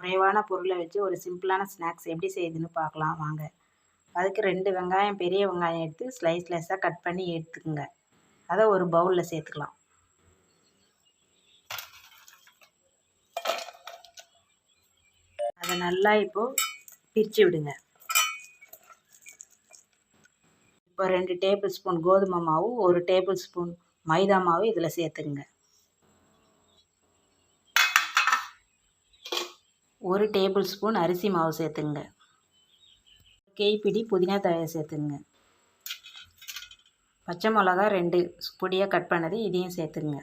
குறைவான பொருளை வச்சு ஒரு சிம்பிளான ஸ்நாக்ஸ் எப்படி செய்யுதுன்னு பார்க்கலாம் வாங்க. அதுக்கு ரெண்டு வெங்காயம் பெரிய வெங்காயம் எடுத்து ஸ்லைஸ் ஸ்லைஸாக கட் பண்ணி எடுத்துக்கோங்க. அதை ஒரு பவுலில் சேர்த்துக்கலாம். அதை நல்லா இப்போது பிரித்து விடுங்க. இப்போ ரெண்டு டேபிள் ஸ்பூன் கோதுமை மாவு ஒரு டேபிள் ஸ்பூன் மைதா மாவு இதில் சேர்த்துக்குங்க. ஒரு டேபிள் ஸ்பூன் அரிசி மாவு சேர்த்துங்க. கேய்பிடி புதினா தழையை சேர்த்துங்க. பச்சை மிளகா ரெண்டு பொடியாக கட் பண்ணது இதையும் சேர்த்துங்க.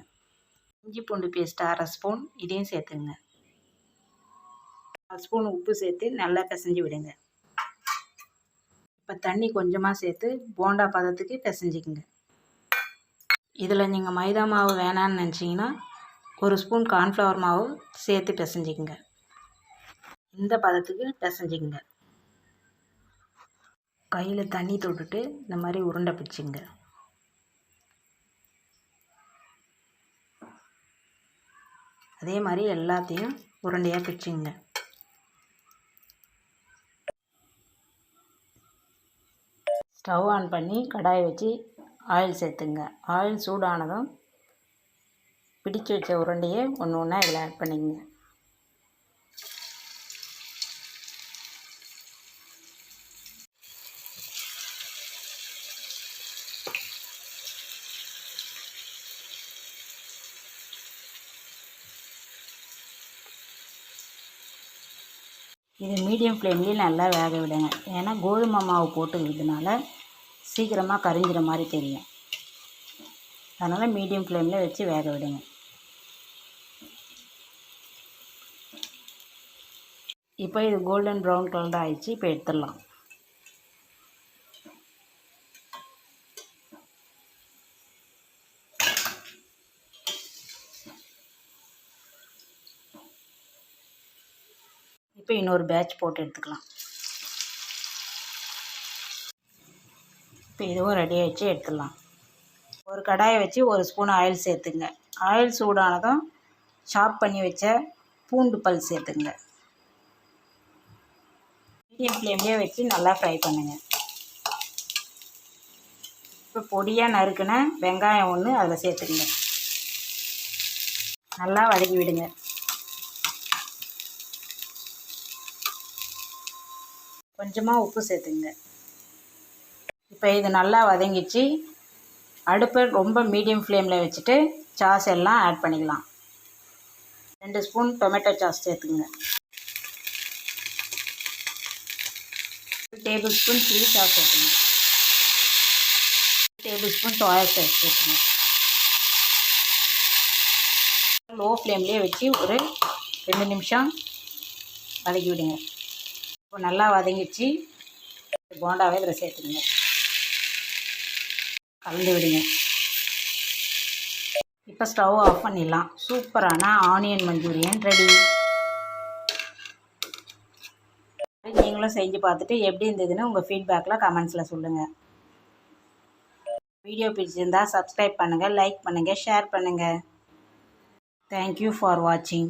இஞ்சி பூண்டு பேஸ்ட் அரை ஸ்பூன் இதையும் சேர்த்துங்க. அரை ஸ்பூன் உப்பு சேர்த்து நல்லா பிசைஞ்சு விடுங்க. இப்போ தண்ணி கொஞ்சமாக சேர்த்து போண்டா பதத்துக்கு பிசைஞ்சிக்கங்க. இதில் நீங்கள் மைதா மாவு வேணான்னு நினச்சிங்கன்னா ஒரு ஸ்பூன் கார்ன்ஃப்ளவர் மாவு சேர்த்து பிசைஞ்சிக்கங்க. இந்த பதத்துக்கு பிசைஞ்சிக்கங்க. கையில் தண்ணி தொட்டுட்டு இந்த மாதிரி உருண்டை பிடிச்சிங்க அதே மாதிரி எல்லாத்தையும் உருண்டையாக பிடிச்சிங்க ஸ்டவ் ஆன் பண்ணி கடாயை வச்சு ஆயில் சேர்த்துங்க. ஆயில் சூடானதும் பிடிச்சு வச்ச உருண்டையை ஒன்று ஒன்றா இதில் ஆட் பண்ணிங்க இது மீடியம் ஃப்ளேம்லேயும் நல்லா வேக விடுங்க. ஏன்னா கோதுமை மாவு போட்டுக்கிறதுனால சீக்கிரமாக கரிஞ்சிற மாதிரி தெரியும். அதனால் மீடியம் ஃப்ளேமில் வச்சு வேக விடுங்க. இப்போ இது கோல்டன் ப்ரௌன் கலர் ஆயிடுச்சு இப்போ எடுத்துடலாம். இப்போ இன்னொரு பேட்ச் போட்டு எடுத்துக்கலாம். இப்போ இதுவும் ரெடி ஆகிடுச்சு எடுத்துடலாம். ஒரு கடாயை வச்சு ஒரு ஸ்பூன் ஆயில் சேர்த்துங்க. ஆயில் சூடானதும் சாப் பண்ணி வச்ச பூண்டு பல் சேர்த்துங்க. மீடியம் ஃப்ளேம்லேயே வச்சு நல்லா ஃப்ரை பண்ணுங்கள் இப்போ பொடியாக நறுக்கின வெங்காயம் ஒன்று அதில் சேர்த்துக்குங்க. நல்லா வதக்கி விடுங்க. கொஞ்சமாக உப்பு சேர்த்துங்க இப்போ இது நல்லா வதங்கிச்சு. அடுப்பை ரொம்ப மீடியம் ஃப்ளேமில் வச்சுட்டு சாஸ் எல்லாம் ஆட் பண்ணிக்கலாம். ரெண்டு ஸ்பூன் டொமேட்டோ சாஸ் சேர்த்துங்க டேபிள் ஸ்பூன் சில்லி சாஸ் சேர்த்துங்க டேபிள் ஸ்பூன் சோயா சாஸ் சேர்த்துங்க லோ ஃப்ளேம்லேயே வச்சு ஒரு ரெண்டு நிமிஷம் வதக்கி விடுங்க. இப்போ நல்லா வதங்கிச்சு போண்டாவே இதில் சேர்த்துடுங்க கலந்து விடுங்க. இப்போ ஸ்டவ் ஆஃப் பண்ணிடலாம். சூப்பரான ஆனியன் மஞ்சூரியன் ரெடி. நீங்களும் செஞ்சு பார்த்துட்டு எப்படி இருந்ததுன்னு உங்கள் ஃபீட்பேக்கில் கமெண்ட்ஸில் சொல்லுங்கள் வீடியோ பிடிச்சிருந்தால் சப்ஸ்கிரைப் பண்ணுங்கள் லைக் பண்ணுங்கள் ஷேர் பண்ணுங்கள் தேங்க்யூ ஃபார் வாட்சிங்